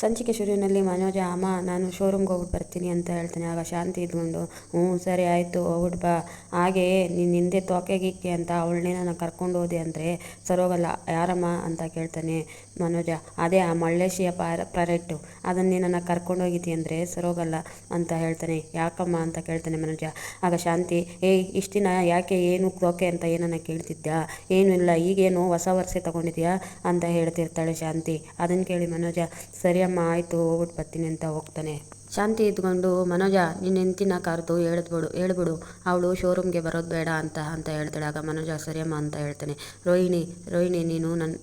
ಸಂಚಿಕೆ ಶುರುವಿನಲ್ಲಿ ಮನೋಜ, ಅಮ್ಮ, ನಾನು ಶೋರೂಮ್ಗೆ ಹೋಗ್ಬಿಟ್ಟು ಬರ್ತೀನಿ ಅಂತ ಹೇಳ್ತಾನೆ. ಆಗ ಶಾಂತಿ ಇದ್ಕೊಂಡು ಹ್ಞೂ, ಸರಿ ಆಯಿತು ಹೋಗ್ಬಿಟ್ಟು ಬಾ. ಹಾಗೆಯೇ ನೀನು ಹಿಂದೆ ತೋಕೆ ಗೀಕೆ ಅಂತ ಅವಳನ್ನೇ ನಾನು ಕರ್ಕೊಂಡು ಹೋದೆ ಅಂದರೆ ಸರೋಗಲ್ಲ ಯಾರಮ್ಮ ಅಂತ ಕೇಳ್ತಾನೆ ಮನೋಜ. ಅದೇ ಆ ಮಳ್ಳೇಶಿಯ ಪಾರ ಪ್ರಾಡಕ್ಟು ಅದನ್ನೇ ನನ್ನ ಕರ್ಕೊಂಡು ಹೋಗಿದ್ದಿ ಅಂದರೆ ಸರೋಗಲ್ಲ ಅಂತ ಹೇಳ್ತಾನೆ. ಯಾಕಮ್ಮ ಅಂತ ಕೇಳ್ತಾನೆ ಮನೋಜ. ಆಗ ಶಾಂತಿ, ಏಯ್, ಇಷ್ಟಿನ ಯಾಕೆ ಏನು ತೋಕೆ ಅಂತ ಏನನ್ನ ಕೇಳ್ತಿದ್ಯಾ? ಏನೂ ಇಲ್ಲ, ಈಗೇನು ಹೊಸ ವರ್ಷ ತೊಗೊಂಡಿದ್ಯಾ? ಅಂತ ಹೇಳ್ತಿರ್ತಾಳೆ ಶಾಂತಿ. ಅದನ್ನು ಕೇಳಿ ಮನೋಜ ಸರಿ ಅಮ್ಮ, ಆಯಿತು ಹೋಗ್ಬಿಟ್ಟು ಬರ್ತೀನಿ ಅಂತ ಹೋಗ್ತಾನೆ. ಶಾಂತಿ ಇದ್ಕೊಂಡು, ಮನೋಜ ನಿನ್ನ ಹೆಂಡತಿನ ಕರೆದು ಹೇಳಿದ್ಬಿಡು ಹೇಳ್ಬಿಡು. ಅವಳು ಶೋರೂಮ್ಗೆ ಬರೋದು ಬೇಡ ಅಂತ ಅಂತ ಹೇಳ್ತಾಳೆ. ಆಗ ಮನೋಜ, ಸರಿಯಮ್ಮ, ಅಂತ ಹೇಳ್ತಾನೆ. ರೋಹಿಣಿ ರೋಹಿಣಿ, ನೀನು ನನ್ನ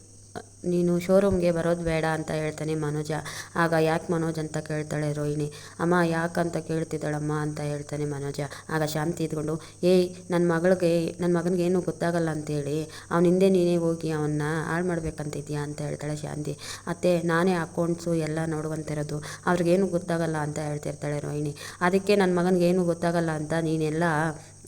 ನೀನು ಶೋರೂಮ್ಗೆ ಬರೋದು ಬೇಡ ಅಂತ ಹೇಳ್ತಾನೆ ಮನೋಜ. ಆಗ ಯಾಕೆ ಮನೋಜ್ ಅಂತ ಕೇಳ್ತಾಳೆ ರೋಹಿಣಿ. ಅಮ್ಮ ಯಾಕಂತ ಕೇಳ್ತಿದ್ದಾಳಮ್ಮ ಅಂತ ಹೇಳ್ತಾನೆ ಮನೋಜ. ಆಗ ಶಾಂತಿ ಇದ್ಕೊಂಡು, ಏಯ್ ನನ್ನ ಮಗಳಿಗೆ ನನ್ನ ಮಗನಿಗೆ ಏನೂ ಗೊತ್ತಾಗಲ್ಲ ಅಂತೇಳಿ, ಅವನ ಹಿಂದೆ ನೀನೇ ಹೋಗಿ ಅವನ್ನ ಹಾಳು ಮಾಡ್ಬೇಕಂತಿದ್ಯಾ ಅಂತ ಹೇಳ್ತಾಳೆ ಶಾಂತಿ. ಅತ್ತೆ, ನಾನೇ ಅಕೌಂಟ್ಸು ಎಲ್ಲ ನೋಡುವಂತಿರೋದು. ಅವ್ರಿಗೇನು ಗೊತ್ತಾಗಲ್ಲ ಅಂತ ಹೇಳ್ತಿರ್ತಾಳೆ ರೋಹಿಣಿ. ಅದಕ್ಕೆ ನನ್ನ ಮಗನಿಗೆ ಏನೂ ಗೊತ್ತಾಗಲ್ಲ ಅಂತ ನೀನೆಲ್ಲ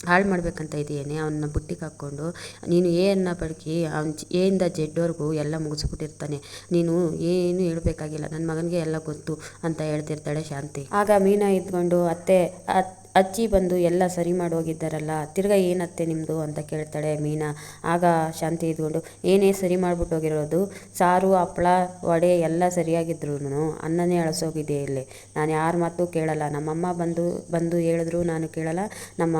ಹಾಳು ಮಾಡಬೇಕಂತ ಇದೆಯೇನೆ ಅವನ್ನ ಬುಟ್ಟಿಗೆ ಹಾಕ್ಕೊಂಡು, ನೀನು ಏನ ಬಡ್ಕಿ ಅವ್ನು ಎಯಿಂದ ಜೆಡ್ವರೆಗೂ ಎಲ್ಲ ಮುಗಿಸ್ಬಿಟ್ಟಿರ್ತಾನೆ. ನೀನು ಏನು ಹೇಳಬೇಕಾಗಿಲ್ಲ ನನ್ನ ಮಗನಿಗೆ ಎಲ್ಲ ಗೊತ್ತು ಅಂತ ಹೇಳ್ತಿರ್ತಾಳೆ ಶಾಂತಿ. ಆಗ ಮೀನಾ ಇದ್ಕೊಂಡು ಅತ್ತೆ, ಅತ್ ಅಜ್ಜಿ ಬಂದು ಎಲ್ಲ ಸರಿ ಮಾಡಿ ಹೋಗಿದ್ದಾರಲ್ಲ ತಿರ್ಗಾ ಏನತ್ತೆ ನಿಮ್ಮದು ಅಂತ ಕೇಳ್ತಾಳೆ ಮೀನಾ. ಆಗ ಶಾಂತಿ ಇದ್ಕೊಂಡು, ಏನೇ ಸರಿ ಮಾಡಿಬಿಟ್ಟು ಹೋಗಿರೋದು, ಸಾರು ಹಪ್ಪಳ ವಡೆ ಎಲ್ಲ ಸರಿಯಾಗಿದ್ರು ಅನ್ನನೇ ಅಳಸೋಗಿದೆ ಇಲ್ಲಿ. ನಾನು ಯಾರ ಮಾತು ಕೇಳಲ್ಲ. ನಮ್ಮಮ್ಮ ಬಂದು ಬಂದು ಹೇಳಿದ್ರು ನಾನು ಕೇಳಲ್ಲ. ನಮ್ಮ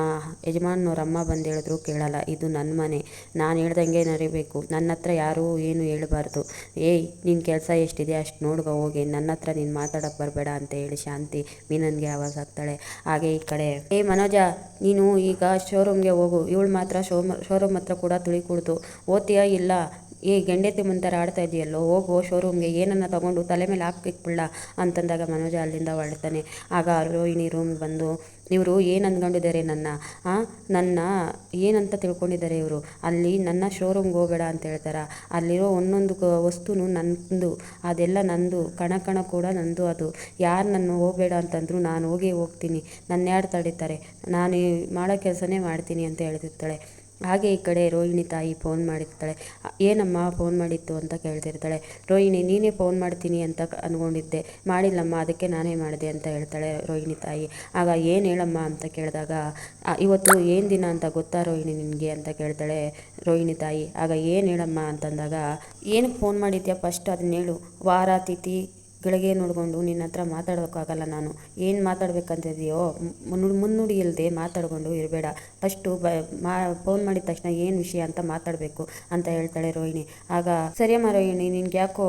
ಯಜಮಾನವ್ರ ಅಮ್ಮ ಬಂದು ಹೇಳಿದ್ರು ಕೇಳಲ್ಲ. ಇದು ನನ್ನ ಮನೆ. ನಾನು ಹೇಳ್ದಂಗೆ ನರಿಬೇಕು ನನ್ನ ಹತ್ರ ಯಾರೂ ಏನು ಹೇಳಬಾರ್ದು. ಏಯ್ ನಿನ್ನ ಕೆಲಸ ಎಷ್ಟಿದೆ ಅಷ್ಟು ನೋಡ್ಕೊ ಹೋಗಿ. ನನ್ನ ಹತ್ರ ನೀನು ಮಾತಾಡೋಕ್ಕೆ ಬರಬೇಡ ಅಂತ ಹೇಳಿ ಶಾಂತಿ ಮೀನನ್ಗೆ ಆವಾಜ್ ಆಗ್ತಾಳೆ ಹಾಗೆ ಈ ಕಡೆ ಏ ಮನೋಜ, ನೀನು ಈಗ ಶೋರೂಮ್ಗೆ ಹೋಗು. ಇವಳು ಮಾತ್ರ ಶೋ ಶೋರೂಮ್ ಹತ್ರ ಕೂಡ ತುಳಿ ಕುಡ್ದು ಓದ್ತೀಯಾ ಇಲ್ಲ? ಏ ಗೆಂಡೆತಿ ಮುಂತರ ಆಡ್ತಾ ಇದೆಯಲ್ಲೋ? ಹೋಗೋ ಶೋರೂಮ್ಗೆ ಏನನ್ನ ತಗೊಂಡು ತಲೆ ಮೇಲೆ ಹಾಕಿಕ್ಬಿಡ್ಲ ಅಂತಂದಾಗ ಮನೋಜ ಅಲ್ಲಿಂದ ಹೊರಡ್ತಾನೆ ಆಗ ರೋಹಿಣಿ ರೂಮ್ ಬಂದು, ಇವರು ಏನು ಅಂದ್ಕೊಂಡಿದ್ದಾರೆ ನನ್ನ? ನನ್ನ ಏನಂತ ತಿಳ್ಕೊಂಡಿದ್ದಾರೆ ಇವರು? ಅಲ್ಲಿ ನನ್ನ ಶೋರೂಮ್ಗೆ ಹೋಗಬೇಡ ಅಂತ ಹೇಳ್ತಾರೆ? ಅಲ್ಲಿರೋ ಒಂದೊಂದು ವಸ್ತುನು ನಂದು. ಅದೆಲ್ಲ ನಂದು. ಕಣ ಕಣ ಕೂಡ ನಂದು ಅದು. ಯಾರು ನನ್ನ ಹೋಗಬೇಡ ಅಂತಂದ್ರು ನಾನು ಹೋಗೇ ಹೋಗ್ತೀನಿ. ನನ್ನ ಯಾರು ತಡೀತಾರೆ ನಾನು ಮಾಡೋ ಕೆಲಸನೇ ಮಾಡ್ತೀನಿ ಅಂತ ಹೇಳ್ತಿರ್ತಾಳೆ. ಹಾಗೆ ಈ ಕಡೆ ರೋಹಿಣಿ ತಾಯಿ ಫೋನ್ ಮಾಡಿರ್ತಾಳೆ. ಏನಮ್ಮ ಫೋನ್ ಮಾಡಿತ್ತು ಅಂತ ಕೇಳ್ತಿರ್ತಾಳೆ. ರೋಹಿಣಿ, ನೀನೇ ಫೋನ್ ಮಾಡ್ತೀನಿ ಅಂತ ಅಂದ್ಕೊಂಡಿದ್ದೆ ಮಾಡಿಲ್ಲಮ್ಮ, ಅದಕ್ಕೆ ನಾನೇ ಮಾಡಿದೆ ಅಂತ ಹೇಳ್ತಾಳೆ ರೋಹಿಣಿ ತಾಯಿ. ಆಗ ಏನು ಹೇಳಮ್ಮ? ಅಂತ ಕೇಳಿದಾಗ ಇವತ್ತು ಏನು ದಿನ ಅಂತ ಗೊತ್ತಾ ರೋಹಿಣಿ ನಿನಗೆ? ಅಂತ ಕೇಳ್ತಾಳೆ ರೋಹಿಣಿ ತಾಯಿ. ಆಗ ಏನು ಹೇಳಮ್ಮ? ಅಂತಂದಾಗ ಏನಕ್ಕೆ ಫೋನ್ ಮಾಡಿದ್ಯಾ ಫಸ್ಟ್ ಅದನ್ನ ಹೇಳು. ವಾರ ತಿಥಿ ಗಳಿಗೆ ನೋಡಿಕೊಂಡು ನಿನ್ನ ಹತ್ರ ಮಾತಾಡೋಕ್ಕಾಗಲ್ಲ ನಾನು. ಏನು ಮಾತಾಡಬೇಕಂತಿದೆಯೋ? ಮುನ್ನುಡಿ ಇಲ್ಲದೆ ಮಾತಾಡ್ಕೊಂಡು ಇರಬೇಡ. ಫಸ್ಟು ಬ, ಮಾ ಫೋನ್ ಮಾಡಿದ ತಕ್ಷಣ ಏನು ವಿಷಯ ಅಂತ ಮಾತಾಡಬೇಕು ಅಂತ ಹೇಳ್ತಾಳೆ ರೋಹಿಣಿ. ಆಗ ಸರಿಯಮ್ಮ ರೋಹಿಣಿ, ನಿನ್ಗೆ ಯಾಕೋ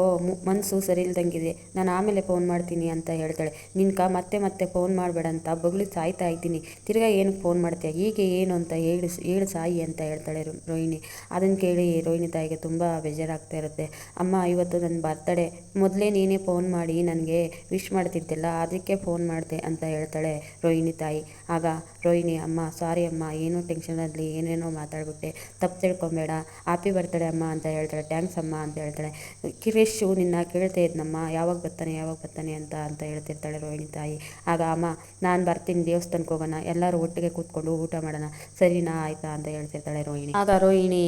ಮನಸ್ಸು ಸರಿ ಇಲ್ದಂಗಿದೆ ನಾನು ಆಮೇಲೆ ಫೋನ್ ಮಾಡ್ತೀನಿ ಅಂತ ಹೇಳ್ತಾಳೆ. ನಿನ್ಕ ಮತ್ತೆ ಮತ್ತೆ ಫೋನ್ ಮಾಡಬೇಡ ಅಂತ ಬಗ್ಳು ಸಾಯ್ತಾ ಇದ್ದೀನಿ. ತಿರ್ಗಾ ಏನಕ್ಕೆ ಫೋನ್ ಮಾಡ್ತೀಯ? ಹೀಗೆ ಏನು ಅಂತ ಹೇಳಿ, ಹೇಳು ಸಾಯಿ ಅಂತ ಹೇಳ್ತಾಳೆ ರೋಹಿಣಿ. ಅದನ್ನು ಕೇಳಿ ರೋಹಿಣಿ ತಾಯಿಗೆ ತುಂಬ ಬೇಜಾರಾಗ್ತಾ ಇರುತ್ತೆ. ಅಮ್ಮ, ಇವತ್ತು ನನ್ನ ಬರ್ತಡೇ ಮೊದಲೇ ನೀನೇ ಫೋನ್ ಮಾಡಿ ಮಾಡಿ ನನಗೆ ವಿಶ್ ಮಾಡ್ತಿದ್ದಿಲ್ಲ ಅದಕ್ಕೆ ಫೋನ್ ಮಾಡಿದೆ ಅಂತ ಹೇಳ್ತಾಳೆ ರೋಹಿಣಿ ತಾಯಿ. ಆಗ ರೋಹಿಣಿ, ಅಮ್ಮ ಸಾರಿ ಅಮ್ಮ, ಏನೋ ಟೆನ್ಷನಲ್ಲಿ ಏನೇನೋ ಮಾತಾಡ್ಬಿಟ್ಟೆ. ತಪ್ಪು ತಿಳ್ಕೊಬೇಡ ಹ್ಯಾಪಿ ಬರ್ತಾಳೆ ಅಮ್ಮ ಅಂತ ಹೇಳ್ತಾಳೆ ಥ್ಯಾಂಕ್ಸ್ ಅಮ್ಮ ಅಂತ ಹೇಳ್ತಾಳೆ. ಕಿರೇಶು ನಿನ್ನ ಕೇಳ್ತಾ ಇದ್ನಮ್ಮ, ಯಾವಾಗ ಬರ್ತಾನೆ ಯಾವಾಗ ಬರ್ತಾನೆ ಅಂತ ಅಂತ ಹೇಳ್ತಿರ್ತಾಳೆ ರೋಹಿಣಿ ತಾಯಿ. ಆಗ, ಅಮ್ಮ, ನಾನು ಬರ್ತೀನಿ, ದೇವಸ್ಥಾನಕ್ಕೆ ಹೋಗೋಣ, ಎಲ್ಲರೂ ಒಟ್ಟಿಗೆ ಕೂತ್ಕೊಂಡು ಊಟ ಮಾಡೋಣ. ಸರಿನಾ ಆಯ್ತಾ ಅಂತ ಹೇಳ್ತಿರ್ತಾಳೆ ರೋಹಿಣಿ. ಆಗ ರೋಹಿಣಿ,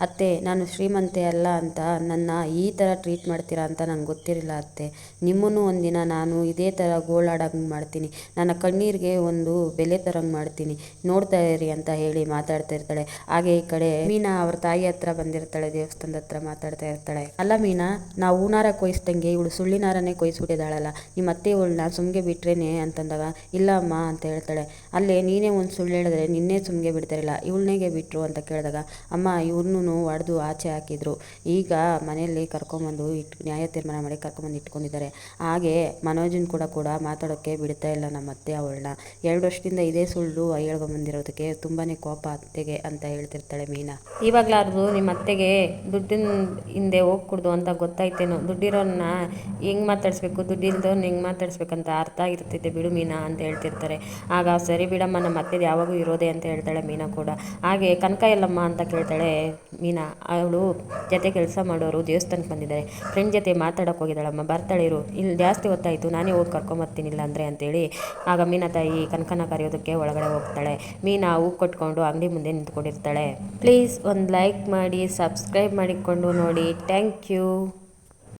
ಅತ್ತೆ, ನಾನು ಶ್ರೀಮಂತೆ ಅಲ್ಲ ಅಂತ, ನನ್ನ ಈ ಥರ ಟ್ರೀಟ್ ಮಾಡ್ತೀರಾ ಅಂತ ನಂಗೆ ಗೊತ್ತಿರಲಿಲ್ಲ ಅತ್ತೆ. ನಿಮ್ಮನ್ನು ಒಂದಿನ ನಾನು ಇದೇ ಥರ ಗೋಳಾಡಂಗೆ ಮಾಡ್ತೀನಿ. ನನ್ನ ಕಣ್ಣೀರಿಗೆ ಒಂದು ಬೆಲೆ ತರಂಗೆ ಮಾಡ್ತೀನಿ. ನೋಡ್ತಾ ಇರಿ ಅಂತ ಹೇಳಿ ಮಾತಾಡ್ತಾ ಇರ್ತಾಳೆ. ಹಾಗೆ ಈ ಕಡೆ ಮೀನಾ ಅವ್ರ ತಾಯಿ ಹತ್ರ ಬಂದಿರ್ತಾಳೆ, ದೇವಸ್ಥಾನದ ಹತ್ರ ಮಾತಾಡ್ತಾ ಇರ್ತಾಳೆ. ಅಲ್ಲ ಮೀನಾ, ನಾವು ಹೂನಾರ ಕೊಯ್ಸ್ದಂಗೆ ಇವಳು ಸುಳ್ಳಿನಾರನೇ ಕೊಯ್ಸ್ಬಿಟ್ಟಿದ್ದಾಳಲ್ಲ. ನಿಮ್ಮ ಅತ್ತೆ ಇವಳನ್ನ ಸುಮ್ಗೆ ಬಿಟ್ರೇನೆ? ಅಂತಂದಾಗ, ಇಲ್ಲ ಅಮ್ಮ, ಅಂತ ಹೇಳ್ತಾಳೆ. ಅಲ್ಲೇ ನೀನೇ ಒಂದು ಸುಳ್ಳು ಹೇಳಿದ್ರೆ ನಿನ್ನೆ ಸುಮ್ಗೆ ಬಿಡ್ತಾರಿಲ್ಲ ಇವಳನ್ನೇಗೆ ಬಿಟ್ರು, ಅಂತ ಕೇಳಿದಾಗ, ಅಮ್ಮ, ಇವ್ರನ್ನೂ ಹೊಡೆದು ಆಚೆ ಹಾಕಿದ್ರು. ಈಗ ಮನೆಯಲ್ಲಿ ಕರ್ಕೊಂಬಂದು ಇಟ್, ನ್ಯಾಯ ತೀರ್ಮಾನ ಮಾಡಿ ಕರ್ಕೊಂಬಂದು ಇಟ್ಕೊಂಡಿದ್ದಾರೆ. ಹಾಗೆ ಮನೋಜನ್ ಕೂಡ ಕೂಡ ಮಾತಾಡೋಕ್ಕೆ ಬಿಡ್ತಾ ಇಲ್ಲ ನಮ್ಮ ಅತ್ತೆ ಅವಳನ್ನ. ಎರಡು ವರ್ಷದಿಂದ ಇದೇ ಸುಳ್ಳು ಹೇಳ್ಕೊಂಬಂದಿರೋದಕ್ಕೆ ತುಂಬಾನೇ ಕೋಪ ಅತ್ತೆಗೆ ಅಂತ ಹೇಳ್ತಿರ್ತಾಳೆ ಮೀನಾ. ಇವಾಗ್ಲಾರ್ದು ನಿಮ್ಮ ಅತ್ತೆಗೆ ದುಡ್ಡಿನ ಹಿಂದೆ ಹೋಗ್ಕೂಡ್ದು ಅಂತ ಗೊತ್ತಾಯ್ತೇನೋ. ದುಡ್ಡಿರೋನ್ನ ಹೆಂಗೆ ಮಾತಾಡಿಸ್ಬೇಕು? ದುಡ್ಡಿಲ್ದವ್ನ ಹೆಂಗೆ ಮಾತಾಡಿಸ್ಬೇಕಂತ ಅರ್ಥ ಆಗಿರ್ತಿದ್ದೆ ಬಿಡು ಮೀನಾ ಅಂತ ಹೇಳ್ತಿರ್ತಾರೆ. ಆಗ ಸರಿ ಬಿಡಮ್ಮ, ನಮ್ಮ ಅತ್ತೆದು ಯಾವಾಗೂ ಇರೋದೆ ಅಂತ ಹೇಳ್ತಾಳೆ ಮೀನಾ ಕೂಡ. ಹಾಗೆ ಕನಕ ಎಲ್ಲಮ್ಮ ಅಂತ ಕೇಳ್ತಾಳೆ ಮೀನಾ. ಅವಳು ಜೊತೆ ಕೆಲಸ ಮಾಡೋರು ದೇವಸ್ಥಾನಕ್ಕೆ ಬಂದಿದ್ದಾರೆ. ಫ್ರೆಂಡ್ ಜೊತೆ ಮಾತಾಡೋಕೆ ಹೋಗಿದ್ದಾಳಮ್ಮ. ಬರ್ತಾಳಿರು ಇಲ್ಲಿ ಜಾಸ್ತಿ ಹೊತ್ತಾಯಿತು ನಾನೇ ಹೋಗಿ ಕರ್ಕೊಂಬರ್ತೀನಿ ಇಲ್ಲ ಅಂದರೆ ಅಂತೇಳಿ. ಆಗ ಮೀನಾ ತಾಯಿ ಕನಕನ ಕರೆಯೋದಕ್ಕೆ ಒಳಗಡೆ ಹೋಗ್ತಾಳೆ. ಮೀನಾ ಹೂ ಕೊಟ್ಕೊಂಡು ಅಂಗಡಿ ಮುಂದೆ ನಿಂತ್ಕೊಂಡಿರ್ತಾಳೆ. ಪ್ಲೀಸ್ ಒಂದು ಲೈಕ್ ಮಾಡಿ ಸಬ್ಸ್ಕ್ರೈಬ್ ಮಾಡಿಕೊಂಡು ನೋಡಿ. Thank you